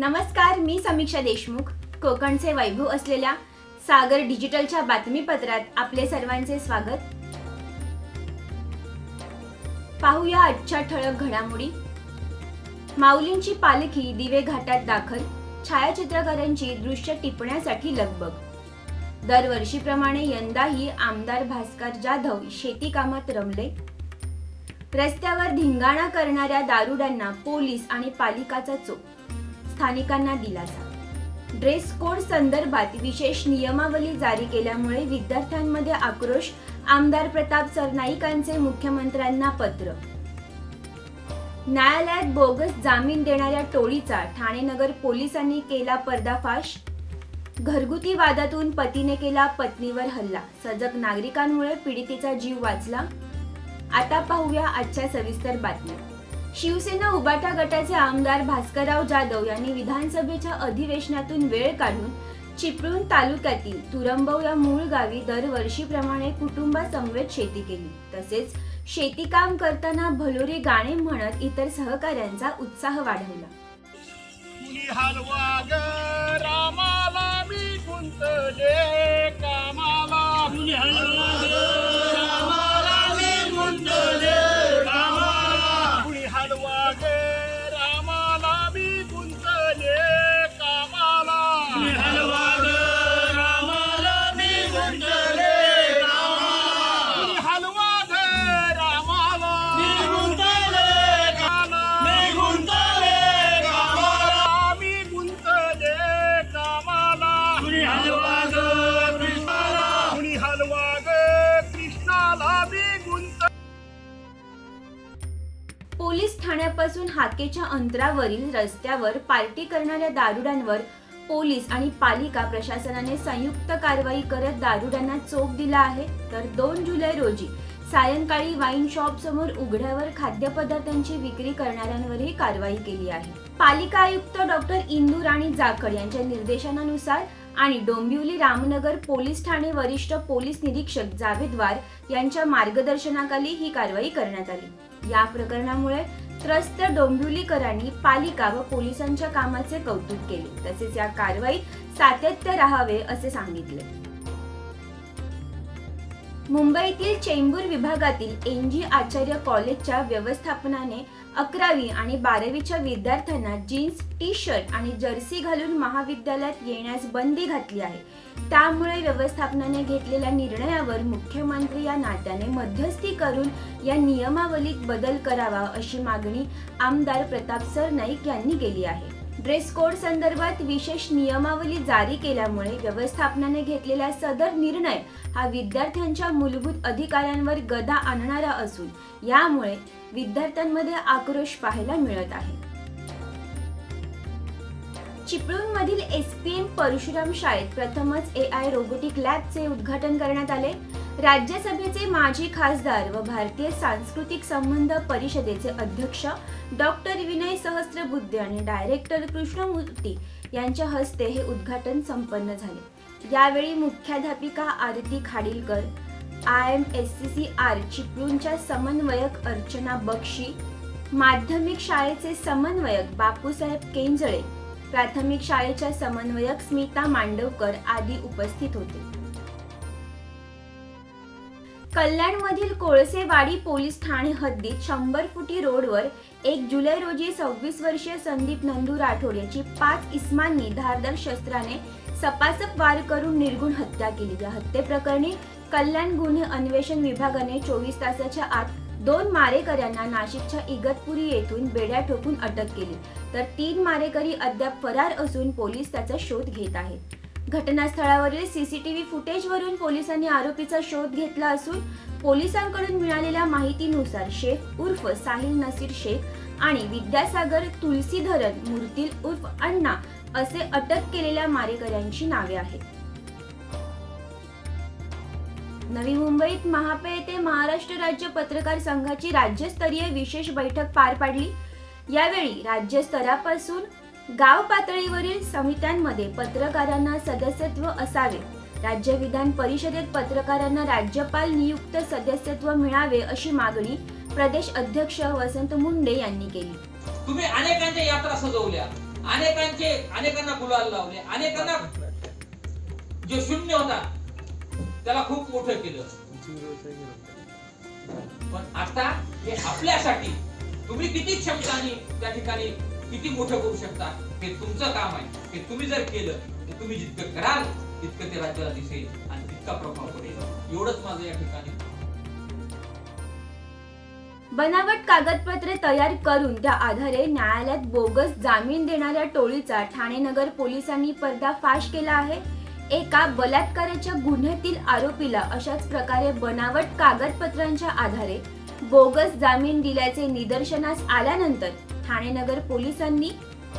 नमस्कार मी समीक्षा देशमुख. कोकणचे वैभव असलेल्या सागर डिजिटलच्या बातमीपत्रात आपले सर्वांचे स्वागत. पाहूया आजच्या ठळक घडामोडी. माऊलींची पालखी दिवे घाटात दाखल छायाचित्रकारांची दृश्य टिपण्यासाठी लगबग. दरवर्षीप्रमाणे यंदाही आमदार भास्कर जाधव शेती कामात रमले. रस्त्यावर धिंगाणा करणाऱ्या दारुड्यांना पोलीस आणि पालिकाचा चोप. स्थानिकांना दिलासा ड्रेस कोड संदर्भात विशेष नियमावली जारी केल्यामुळे विद्यार्थ्यांमध्ये आक्रोश आमदार प्रताप सरनाईकांचे मुख्यमंत्र्यांना पत्र. न्यायालयात बोगस जामीन देणाऱ्या टोळीचा ठाणे नगर पोलिसांनी केला पर्दाफाश. घरगुती वादातून पतीने केला पत्नीवर हल्ला. सजग नागरिकांमुळे पीडितेचा जीव वाचला. आता पाहूया आजच्या सविस्तर बातम्या. शिवसेना उबाटा गटाचे आमदार भास्करराव जाधव यांनी विधानसभेच्या अधिवेशनातून वेळ काढून चिपळूण तालुक्यातील तुरंबव या मूळ गावी दरवर्षीप्रमाणे कुटुंबासमवेत शेती केली. तसेच शेती काम करताना भलोरी गाणे म्हणत इतर सहकाऱ्यांचा उत्साह वाढवला. रामाला मी गुंतले. ठाण्यापासून हाकेच्या अंतरावरील रस्त्यावर पार्टी करणाऱ्या दारुड्यांवर पोलीस आणि पालिका प्रशासनाने संयुक्त कारवाई करत दारुड्यांना चोख दिला आहे. तर दोन जुलै रोजी सायंकाळी वाईन शॉप समोर उघड्यावर खाद्यपदार्थांची विक्री करणाऱ्यांवरही कारवाई केली आहे. पालिका आयुक्त डॉक्टर इंदू राणी जाखड यांच्या निर्देशनानुसार आणि डोंबिवली रामनगर पोलीस ठाणे वरिष्ठ पोलीस निरीक्षक जावेदवार यांच्या मार्गदर्शनाखाली ही कारवाई करण्यात आली. या प्रकरणामुळे त्रस्त डोंबिवलीकरांनी पालिका व पोलिसांच्या कामाचे कौतुक केले. तसेच या कारवाईत सातत्य राहावे असे सांगितले. मुंबईतील चेंबूर विभागातील एन जी आचार्य कॉलेजच्या व्यवस्थापनाने अकरावी आणि बारावीच्या विद्यार्थ्यांना जीन्स टी शर्ट आणि जर्सी घालून महाविद्यालयात येण्यास बंदी घातली आहे. त्यामुळे व्यवस्थापनाने घेतलेल्या निर्णयावर मुख्यमंत्री या नात्याने मध्यस्थी करून या नियमावलीत बदल करावा अशी मागणी आमदार प्रताप सरनाईक यांनी केली आहे. ड्रेस कोड संदर्भात विशेष नियमावली जारी केल्यामुळे व्यवस्थापनाने घेतलेला सदर निर्णय हा विद्यार्थ्यांच्या मूलभूत अधिकारांवर गदा आणणारा असून यामुळे विद्यार्थ्यांमध्ये आक्रोश पाहायला मिळत आहे. चिपळूण मधील एस पी एम परशुराम शाळेत प्रथमच ए आय रोबोटिक लॅबचे उद्घाटन करण्यात आले. राज्यसभेचे माजी खासदार व भारतीय सांस्कृतिक संबंध परिषदेचे अध्यक्ष डॉक्टर विनय सहस्त्रबुद्धे आणि डायरेक्टर कृष्णमूर्ती यांच्या हस्ते हे उद्घाटन संपन्न झाले. यावेळी मुख्याध्यापिका Aarti Khadilkar I M S C C R चिपळूणच्या समन्वयक अर्चना बक्षी माध्यमिक शाळेचे समन्वयक बापूसाहेब केंजळे प्राथमिक शाळेच्या समन्वयक स्मिता मांडवकर आदी उपस्थित होते. कल्याणमधील कोळसेवाडी पोलीस ठाणे हद्दीत शंभर फुटी रोडवर एक जुलै रोजी सव्वीस वर्षीय संदीप नंदू राठोड याची पाच इस्मांनी धारदार शस्त्राने सपासप वार करून निर्गुण हत्या केली. या हत्येप्रकरणी कल्याण गुन्हे अन्वेषण विभागाने चोवीस तासाच्या आत दोन मारेकऱ्यांना नाशिकच्या इगतपुरी येथून बेड्या ठोकून अटक केली. तर तीन मारेकरी अद्याप फरार असून पोलीस त्याचा शोध घेत आहेत. घटनास्थळावरील सीसीटीव्ही फुटेजवरून पोलिसांनी आरोपीचा शोध घेतला असून पोलिसांकडून मिळालेल्या माहितीनुसार शेख उर्फ साहिल नसीर शेख आणि विद्यासागर तुलसीधरन मुर्तील उर्फ अण्णा असे अटक केलेल्या मारेकऱ्यांची नावे आहेत. नवी मुंबईत महापे येथे महाराष्ट्र राज्य पत्रकार संघाची राज्यस्तरीय विशेष बैठक पार पाडली. यावेळी राज्यस्तरापासून गाव पातळीवरील समित्यांमध्ये पत्रकारांना सदस्यत्व असावे. राज्य विधान परिषदेत पत्रकारांना राज्यपाल नियुक्त सदस्यत्व मिळावे अशी मागणी प्रदेश अध्यक्ष वसंत मुंडे यांनी केली. तुम्ही अनेकांच्या यात्रा सजवल्या. अनेकांचे अनेकांना गुलाल लावले. अनेकांना जो शून्य होता त्याला खूप मोठं केलं. पण आता हे आपल्यासाठी तुम्ही किती क्षमतानी त्या ठिकाणी किती मोठं करू शकता? हे तुमचं काम आहे. हे तुम्ही जर केलं तर तुम्ही जितकं कराल तितकं ते राज्याला दिसेल आणि तितका प्रभाव पडेल. एवढंच माझं या ठिकाणी. बनावट कागदपत्रे तयार करून त्या आधारे न्यायालयात बोगस जामीन देणाऱ्या टोळीचा ठाणे नगर पोलिसांनी पर्दाफाश केला आहे. एका बलात्काराच्या गुन्ह्यातील आरोपीला अशाच प्रकारे बनावट कागदपत्रांच्या आधारे बोगस जामीन दिल्याचे निदर्शनास आल्यानंतर ठाणे नगर पोलिसांनी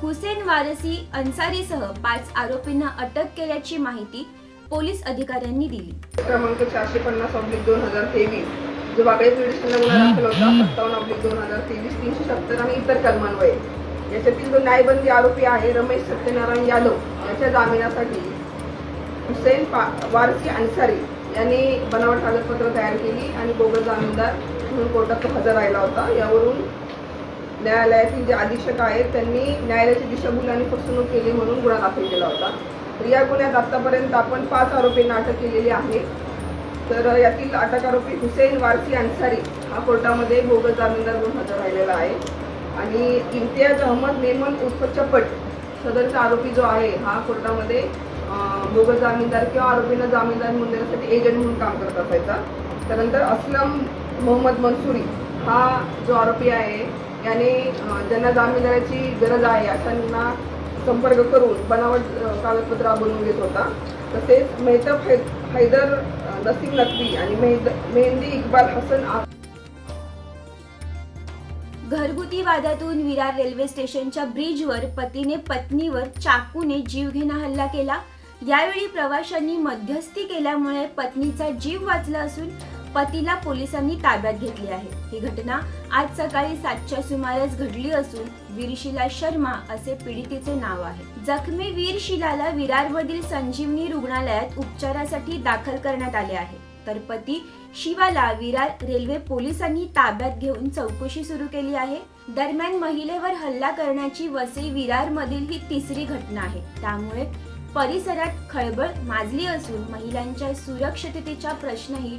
हुसेन वारसी अन्सारीसह पाच आरोपींना अटक केल्याची माहिती पोलीस अधिकाऱ्यांनी दिली. क्रमांक चारशे पन्नास ऑब्लिक दोन हजार तेवीस जो वागळे पोलिसांना गुन्हा दाखल होता सत्तावन्न ऑब्लिक दोन हजार तेवीस तीनशे सत्तर आणि इतर कलमान्वये याच्यातील जो न्यायबंदी आरोपी आहे रमेश सत्यनारायण यादव याच्या जामिनासाठी हुसेन पा वारसी अन्सारी यांनी बनावट कागदपत्र तयार केली आणि बोगस जामीनदार म्हणून कोर्टात तो हजर राहिला होता. यावरून न्यायालयातील जे अधीक्षक आहेत त्यांनी न्यायालयाची दिशाभूल आणि फसवणूक केली म्हणून गुन्हा दाखल केला होता. तर या गुन्ह्यात आतापर्यंत आपण पाच आरोपींना अटक केलेली आहे. तर यातील अटक आरोपी हुसेन वारसी अन्सारी हा कोर्टामध्ये बोगस जामीनदार म्हणून हजर राहिलेला आहे. आणि इम्तियाज अहमद मेमन उर्फ चपट सदरचा आरोपी जो आहे हा कोर्टामध्ये अं, बोगस जामीनदार किंवा आरोपींना जामीनदार म्हणून देण्यासाठी एजंट म्हणून काम करत असायचा. त्यानंतर असलम मोहम्मद मनसुरी हा जो आरोपी आहे याने ज्यांना जामीन देण्याची गरज आहे अशांना संपर्क करून बनावट कागदपत्र बनवून घेत होता. तसेच मेहताब है हैदर अं, नसीम नकवी आणि मेहद मेहंदी इक्बाल हसन आ घरगुती वादातून विरार रेल्वे स्टेशनच्या ब्रिजवर पतीने पत्नीवर चाकूने जीवघेणा हल्ला केला. यावेळी प्रवाशांनी मध्यस्थी केल्यामुळे पत्नीचा जीव वाचला असून पतीला पोलिसांनी ताब्यात घेतले आहे. ही घटना आज सकाळी सातच्या सुमारास घडली असून वीरशिला शर्मा असे पीडितेचे नाव आहे. जखमी वीरशिलाला विरारमधील संजीवनी रुग्णालयात उपचारासाठी दाखल करण्यात आले आहे. तर पती शिवाला विरार रेल्वे पोलिसांनी ताब्यात घेऊन चौकशी सुरू केली आहे. दरम्यान महिलेवर हल्ला करण्याची वसई विरार मधील ही तिसरी घटना आहे. त्यामुळे परिसरात खळबळ माजली असून महिलांच्या सुरक्षिततेचा प्रश्नही